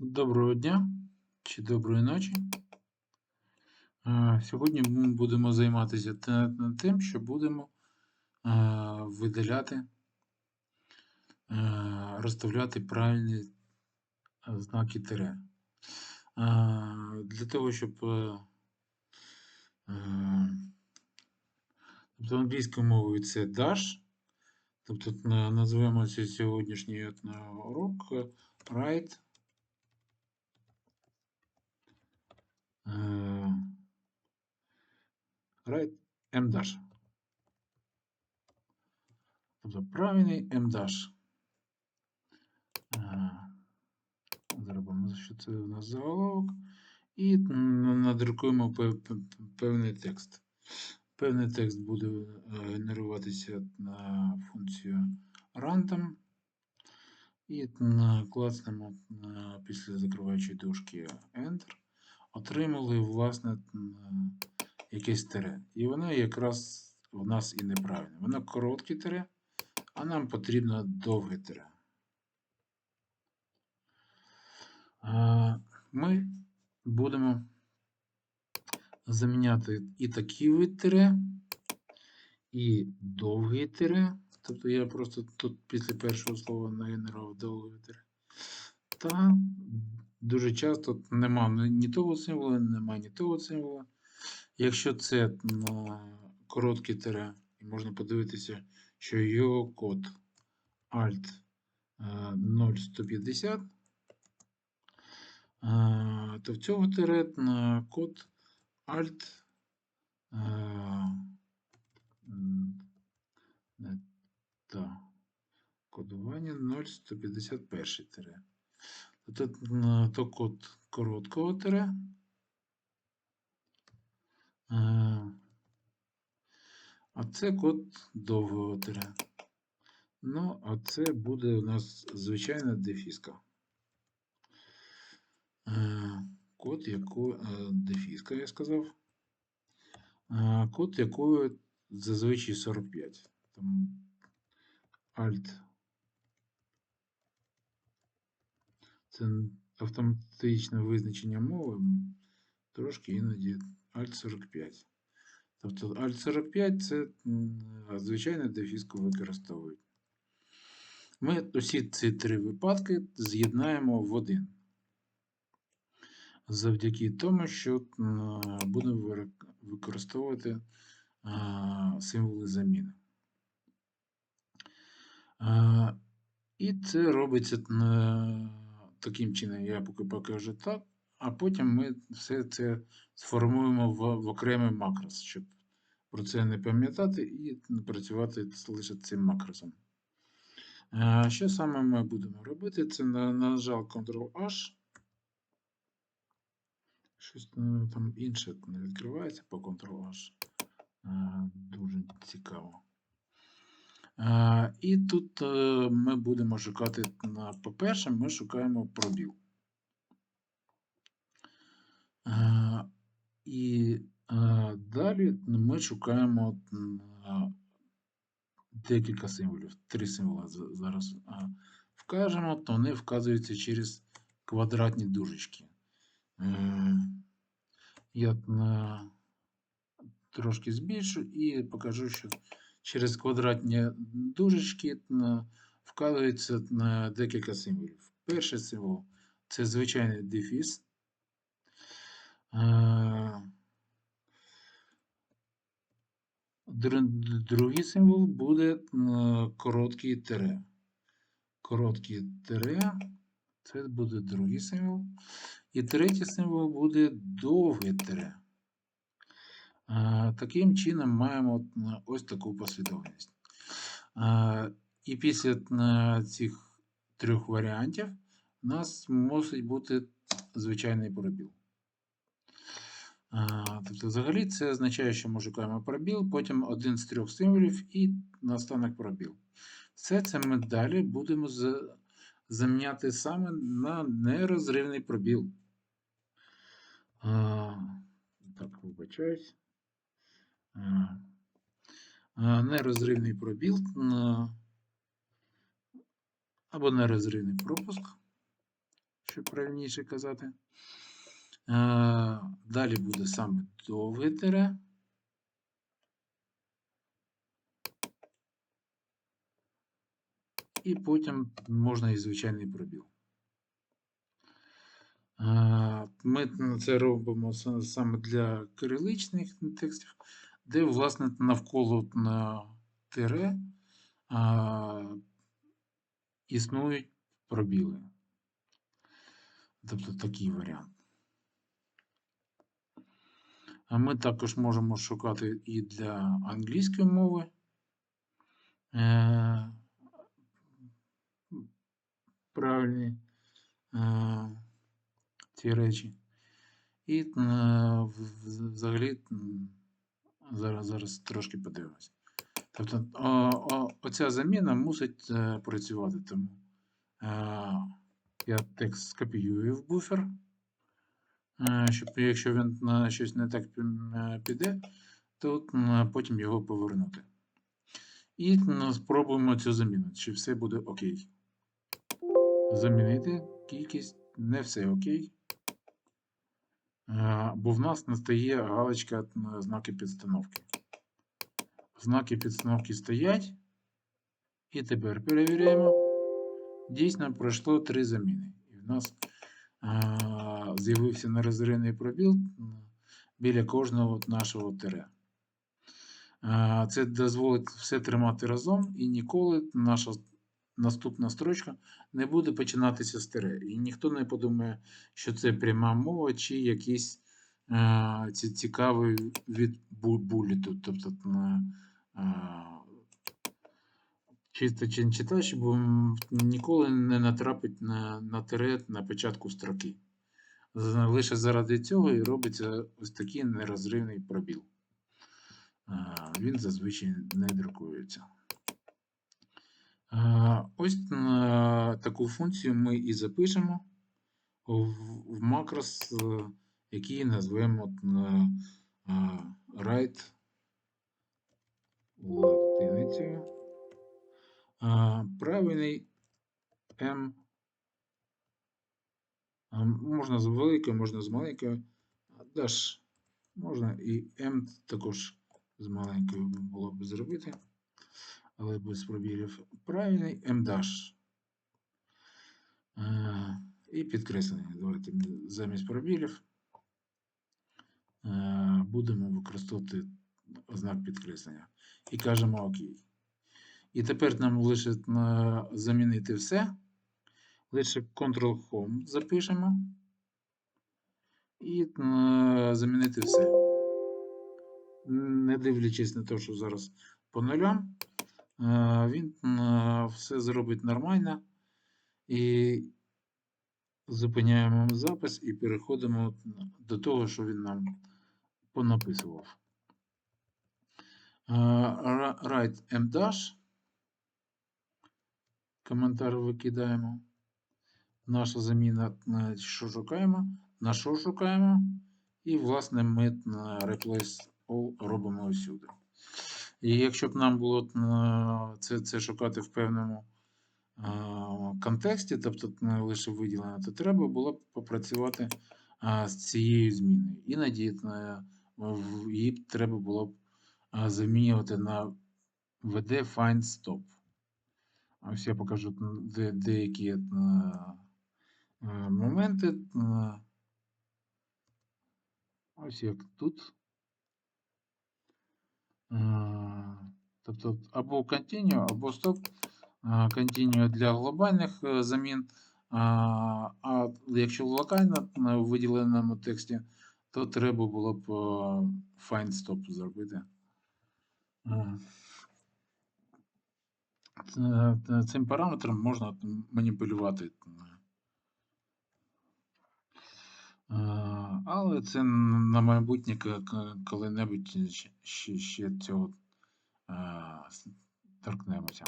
Доброго дня чи доброї ночі. Е, Сьогодні ми будемо займатися тим, що будемо е, видаляти, е, розставляти правильні знаки тире. Для того, щоб тобто англійською мовою це dash, тобто називаємо сьогоднішній урок е, write Е, Right M dash. Тобто правильний M dash. Е, Зробимо, що це у нас заголовок. І надрукуємо пев- пев- певний текст. Певний текст буде е, генеруватися на функцію random. І клацнемо після закриваючої дужки Enter. Отримали, власне, якесь тире. І воно якраз в нас і неправильне. Воно коротке тире, а нам потрібно довге тире. Ми будемо заміняти і такі вид тире, і довгі тире. Тобто я просто тут після першого слова нагенерував довге тире. Та дуже часто нема ні того символа, нема ні того символа. Якщо це коротке тире, і можна подивитися, що його код Alt е, 0150, е, то в цього тире на код Alt е, кодування 0151 тире. Тут на- то код короткого тире. А це код довгого тире. Ну, а це буде у нас звичайна дефіска. Код якої е, дефіска, я сказав. Код якої зазвичай 45. Там Alt. Це автоматичне визначення мови. Трошки іноді Alt 45. Тобто Alt 45 це звичайно дефіску використовують. Ми усі ці три випадки з'єднаємо в один. Завдяки тому, що будемо використовувати символи заміни. І це робиться таким чином, я поки покажу так, а потім ми все це сформуємо в, в окремий макрос, щоб про це не пам'ятати і працювати лише цим макросом. Е, Що саме ми будемо робити? Це на, нажав Ctrl-H. Щось е, там інше не відкривається по Ctrl-H. Е, Дуже цікаво. І тут е, ми будемо шукати, по-перше, ми шукаємо пробіл. І далі ми шукаємо декілька символів. Три символи зараз вкажемо, то вони вказуються через квадратні дужечки. Е, Я трошки збільшу і покажу, що через квадратні дужечки вказується на декілька символів. Перший символ це звичайний дефіс. Е, Другий символ буде е, короткий тире. Короткий тире. Це буде другий символ. І третій символ буде довге тире. Таким чином маємо ось таку послідовність. І після цих трьох варіантів у нас мусить бути звичайний пробіл. Тобто, взагалі, це означає, що ми шукаємо пробіл, потім один з трьох символів і наостанок пробіл. Все це ми далі будемо за- заміняти саме на нерозривний пробіл. Так, вибачаюсь. А, а, Нерозривний пробіл або нерозривний пропуск. щоб правильніше казати. Е, Далі буде саме довге тире. І потім можна і звичайний пробіл. Е, Ми це робимо саме для кириличних текстів, де, власне, навколо на тире а, існують пробіли. Тобто такий варіант. А ми також можемо шукати і для англійської мови. Е, правильні е, ці речі. І е, взагалі зараз, зараз трошки подивимося. Тобто о, о, оця заміна мусить е, працювати. Тому е, я текст скопіюю в буфер, е, щоб якщо він на щось не так е, піде, то м, потім його повернути. І м, спробуємо цю заміну, чи все буде окей. Замінити кількість, не все окей. Е, Бо в нас настає галочка на знаки підстановки. Знаки підстановки стоять. І тепер перевіряємо. Дійсно пройшло три заміни. І в нас а, з'явився нерозривний пробіл біля кожного нашого тире. Це дозволить все тримати разом, і ніколи наша наступна строчка не буде починатися з тире. І ніхто не подумає, що це пряма мова чи якийсь ці- цікавий від буліту. Тобто на, а, чисто чи читач, бо ніколи не натрапить на, на тире на початку строки. Лише заради цього і робиться ось такий нерозривний пробіл. Він зазвичай не друкується. Ось таку функцію ми і запишемо в, макрос, е, який назвемо а, write латиницею. Правильний. А, Можна з великою, можна з маленькою. Даш можна і М також з маленькою було б зробити, але без пробілів. Правильний М. Е, І підкреслення. Давайте замість пробілів е, будемо використовувати знак підкреслення. І кажемо ОК. І тепер нам лише замінити все. Лише Ctrl-Home запишемо. І е, замінити все. Не дивлячись на те, що зараз по нулям, е, він е, все зробить нормально. І зупиняємо запис і переходимо до того, що він нам понаписував. Е, Write M dash. Коментар викидаємо. Наша заміна на що шукаємо, на що шукаємо. І, власне, ми replace all робимо усюди. І якщо б нам було це, це шукати в певному контексті, тобто не лише виділено, то треба було б попрацювати з цією зміною. Іноді її треба було б замінювати на vd find stop. Ось я покажу де, деякі е, моменти. Ось як тут. Е, Тобто або continue, або stop. Е, Continue для глобальних е, замін. А, якщо локально на виділеному тексті, то треба було б е, find stop зробити. Е, це- Цим параметром можна маніпулювати. Е, Але це на майбутнє коли-небудь ще- ще, цього е, торкнемося.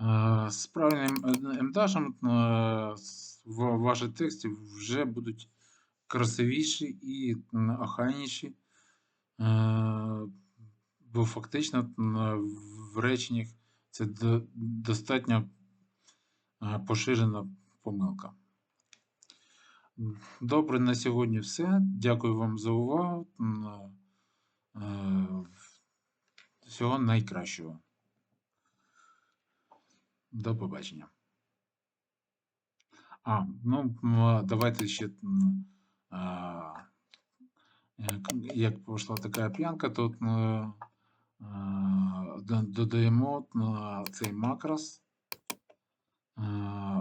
Е, З правильним МДАшем ваші тексті вже будуть красивіші і охайніші, бо фактично в реченнях це достатньо поширена помилка. Добре, на сьогодні все. Дякую вам за увагу. Е, Всього найкращого. До побачення. А, ну, давайте ще. як- пішла така п'янка, то е, е, до- додаємо цей макрос е,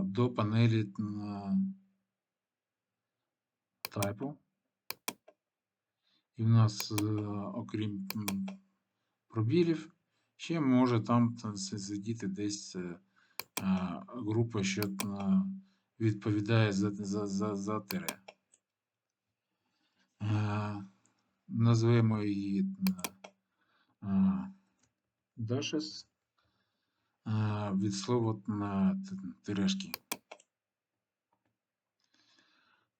до панелі е. І в нас, е, окрім пробілів, ще може там сидіти десь е, е, група, що відповідає за, за, за, за тире. Назвемо її dashes від слова на тирешки.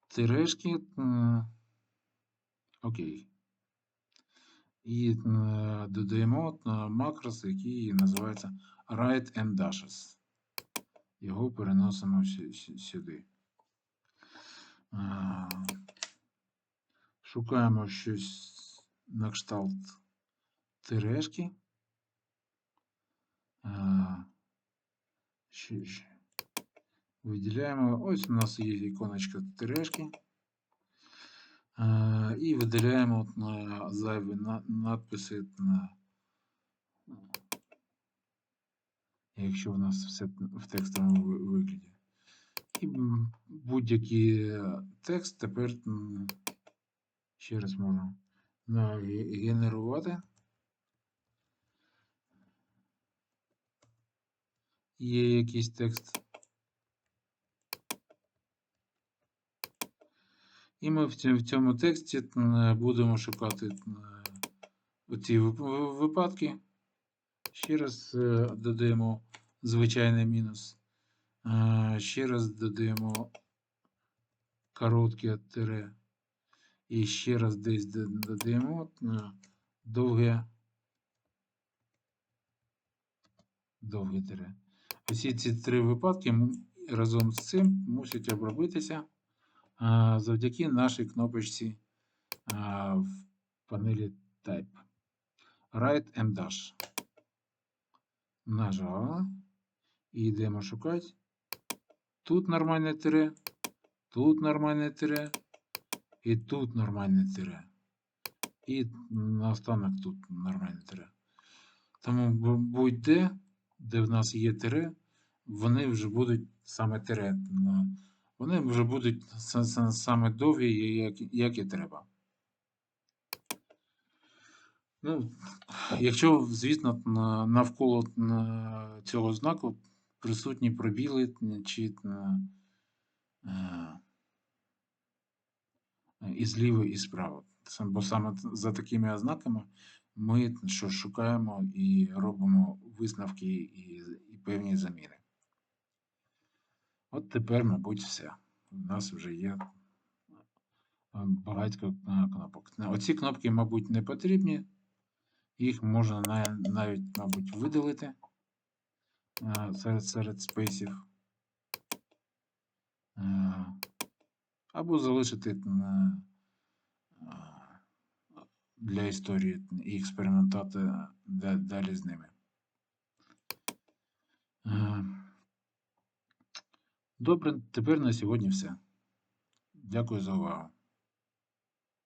Тирешки. е, Окей. І е, додаємо е, макрос, який називається write and dashes. Його переносимо сю- сю- сюди. Шукаємо щось на кшталт тирешки. Ще- ще. Виділяємо. Ось у нас є іконочка тирешки. Е, І видаляємо от на зайві надписи, на, якщо в нас все в текстовому вигляді. І будь-який текст тепер ще раз можна генерувати. Є якийсь текст. І ми в цьому, тексті будемо шукати оці випадки. Ще раз е, додаємо звичайний мінус. Е, Ще раз додаємо коротке тире. І ще раз десь додаємо е, довге. Довге тире. Усі ці три випадки разом з цим мусять обробитися завдяки нашій кнопочці в панелі Type. Write Dash. Нажала. І йдемо шукати. Тут нормальне тире, тут нормальне тире, і тут нормальне тире. І наостанок тут нормальне тире. Тому будь-де, де в нас є тире, вони вже будуть саме тире. Вони вже будуть са- са- саме довгі, як, як і треба. Ну, якщо, звісно, навколо цього знаку присутні пробіли чи е, і зліва, і справа. Бо саме за такими ознаками ми що шукаємо і робимо висновки і, і певні заміни. От тепер, мабуть, все. У нас вже є е, багатько е, кнопок. Оці кнопки, мабуть, не потрібні. Їх можна навіть, мабуть, видалити е, серед, серед спейсів. Або залишити для історії і експериментувати далі з ними. Добре, тепер на сьогодні все. Дякую за увагу.